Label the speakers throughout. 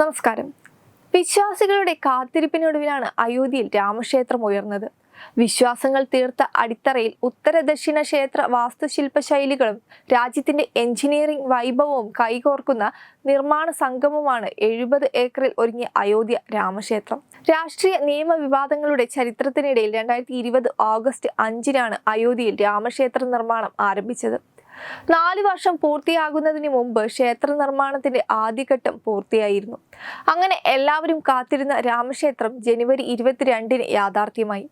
Speaker 1: നമസ്കാരം. വിശ്വാസികളുടെ കാത്തിരിപ്പിനൊടുവിലാണ് അയോധ്യയിൽ രാമക്ഷേത്രം ഉയർന്നത്. വിശ്വാസങ്ങൾ തീർത്ത അടിത്തറയിൽ ഉത്തര ദക്ഷിണ ക്ഷേത്ര വാസ്തുശില്പ ശൈലികളും രാജ്യത്തിന്റെ എഞ്ചിനീയറിംഗ് വൈഭവവും കൈകോർക്കുന്ന നിർമ്മാണ സംഗമമാണ് എഴുപത് ഏക്കറിൽ ഒരുങ്ങിയ അയോധ്യ രാമക്ഷേത്രം. രാഷ്ട്രീയ നിയമ വിവാദങ്ങളുടെ ചരിത്രത്തിനിടയിൽ രണ്ടായിരത്തി ഇരുപത് ഓഗസ്റ്റ് അഞ്ചിനാണ് അയോധ്യയിൽ രാമക്ഷേത്ര നിർമ്മാണം ആരംഭിച്ചത്. നാല് വർഷം പൂർത്തിയാകുന്നതിന് മുമ്പ് ക്ഷേത്ര നിർമ്മാണത്തിന്റെ ആദ്യഘട്ടം പൂർത്തിയായിരുന്നു. അങ്ങനെ എല്ലാവരും കാത്തിരുന്ന രാമക്ഷേത്രം ജനുവരി ഇരുപത്തിരണ്ടിന് യാഥാർത്ഥ്യമായി.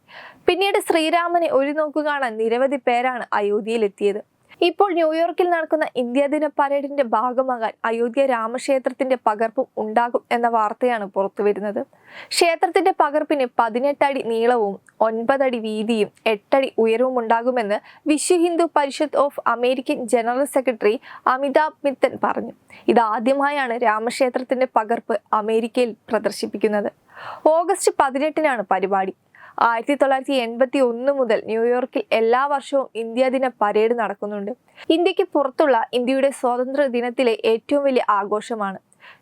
Speaker 1: പിന്നീട് ശ്രീരാമനെ ഒരു നോക്കു കാണാൻ നിരവധി പേരാണ് അയോധ്യയിലെത്തിയത്. ഇപ്പോൾ ന്യൂയോർക്കിൽ നടക്കുന്ന ഇന്ത്യ ദിന പരേഡിന്റെ ഭാഗമാകാൻ അയോധ്യ രാമക്ഷേത്രത്തിന്റെ പകർപ്പും ഉണ്ടാകും എന്ന വാർത്തയാണ് പുറത്തു വരുന്നത്. ക്ഷേത്രത്തിന്റെ പകർപ്പിന് പതിനെട്ടടി നീളവും ഒൻപതടി വീതിയും എട്ടടി ഉയരവും ഉണ്ടാകുമെന്ന് Vishwa Hindu Parishad of American general secretary Amitabh Mittal പറഞ്ഞു. ഇതാദ്യമായാണ് രാമക്ഷേത്രത്തിന്റെ പകർപ്പ് അമേരിക്കയിൽ പ്രദർശിപ്പിക്കുന്നത്. ഓഗസ്റ്റ് പതിനെട്ടിനാണ് പരിപാടി. ആയിരത്തി തൊള്ളായിരത്തി എൺപത്തി ഒന്ന് മുതൽ ന്യൂയോർക്കിൽ എല്ലാ വർഷവും ഇന്ത്യ ദിന പരേഡ് നടക്കുന്നുണ്ട്. ഇന്ത്യയ്ക്ക് പുറത്തുള്ള ഇന്ത്യയുടെ സ്വാതന്ത്ര്യ ദിനത്തിലെ ഏറ്റവും വലിയ ആഘോഷമാണ്.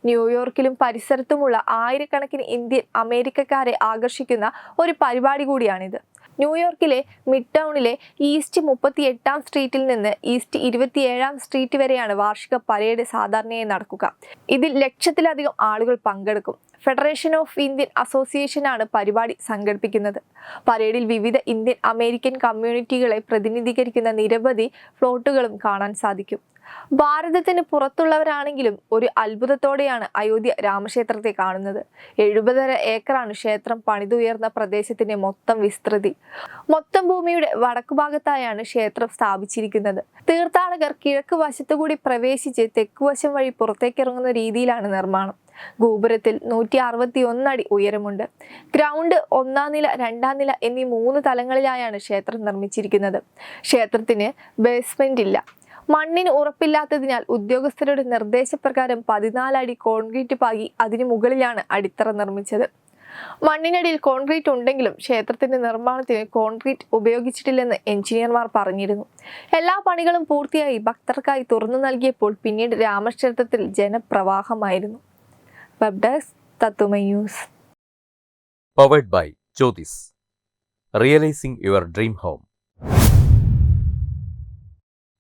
Speaker 1: ന്യൂയോർക്കിലും പരിസരത്തുമുള്ള ആയിരക്കണക്കിന് ഇന്ത്യൻ അമേരിക്കക്കാരെ ആകർഷിക്കുന്ന ഒരു പരിപാടി കൂടിയാണിത്. ന്യൂയോർക്കിലെ മിഡ് ടൗണിലെ ഈസ്റ്റ് മുപ്പത്തി എട്ടാം സ്ട്രീറ്റിൽ നിന്ന് ഈസ്റ്റ് ഇരുപത്തിയേഴാം സ്ട്രീറ്റ് വരെയാണ് വാർഷിക പരേഡ് സാധാരണയായി നടക്കുക. ഇതിൽ ലക്ഷത്തിലധികം ആളുകൾ പങ്കെടുക്കും. ഫെഡറേഷൻ ഓഫ് ഇന്ത്യൻ അസോസിയേഷനാണ് പരിപാടി സംഘടിപ്പിക്കുന്നത്. പരേഡിൽ വിവിധ ഇന്ത്യൻ അമേരിക്കൻ കമ്മ്യൂണിറ്റികളെ പ്രതിനിധീകരിക്കുന്ന നിരവധി ഫ്ലോട്ടുകളും കാണാൻ സാധിക്കും. ഭാരതത്തിന് പുറത്തുള്ളവരാണെങ്കിലും ഒരു അത്ഭുതത്തോടെയാണ് അയോധ്യ രാമക്ഷേത്രത്തെ കാണുന്നത്. എഴുപതര ഏക്കറാണ് ക്ഷേത്രം പണിതുയർന്ന പ്രദേശത്തിന്റെ മൊത്തം വിസ്തൃതി. മൊത്തം ഭൂമിയുടെ വടക്കുഭാഗത്തായാണ് ക്ഷേത്രം സ്ഥാപിച്ചിരിക്കുന്നത്. തീർത്ഥാടകർ കിഴക്ക് വശത്തുകൂടി പ്രവേശിച്ച് തെക്കുവശം വഴി പുറത്തേക്കിറങ്ങുന്ന രീതിയിലാണ് നിർമ്മാണം. ഗോപുരത്തിൽ നൂറ്റി അറുപത്തി ഒന്നടി ഉയരമുണ്ട്. ഗ്രൗണ്ട് ഒന്നാം നില രണ്ടാം നില എന്നീ മൂന്ന് തലങ്ങളിലായാണ് ക്ഷേത്രം നിർമ്മിച്ചിരിക്കുന്നത്. ക്ഷേത്രത്തിന് ബേസ്മെന്റ് ഇല്ല. മണ്ണിന് ഉറപ്പില്ലാത്തതിനാൽ ഉദ്യോഗസ്ഥരുടെ നിർദ്ദേശപ്രകാരം പതിനാലടി കോൺക്രീറ്റ് പാകി അതിനു മുകളിലാണ് അടിത്തറ നിർമ്മിച്ചത് മണ്ണിനടിയിൽ കോൺക്രീറ്റ് ഉണ്ടെങ്കിലും ക്ഷേത്രത്തിന്റെ നിർമ്മാണത്തിന് കോൺക്രീറ്റ് ഉപയോഗിച്ചിട്ടില്ലെന്ന് എഞ്ചിനീയർമാർ പറഞ്ഞിരുന്നു എല്ലാ പണികളും പൂർത്തിയായി ഭക്തർക്കായി തുറന്നു നൽകിയപ്പോൾ പിന്നീട് രാമക്ഷേത്രത്തിൽ ജനപ്രവാഹമായിരുന്നു
Speaker 2: by Jyotis. Realizing your dream home.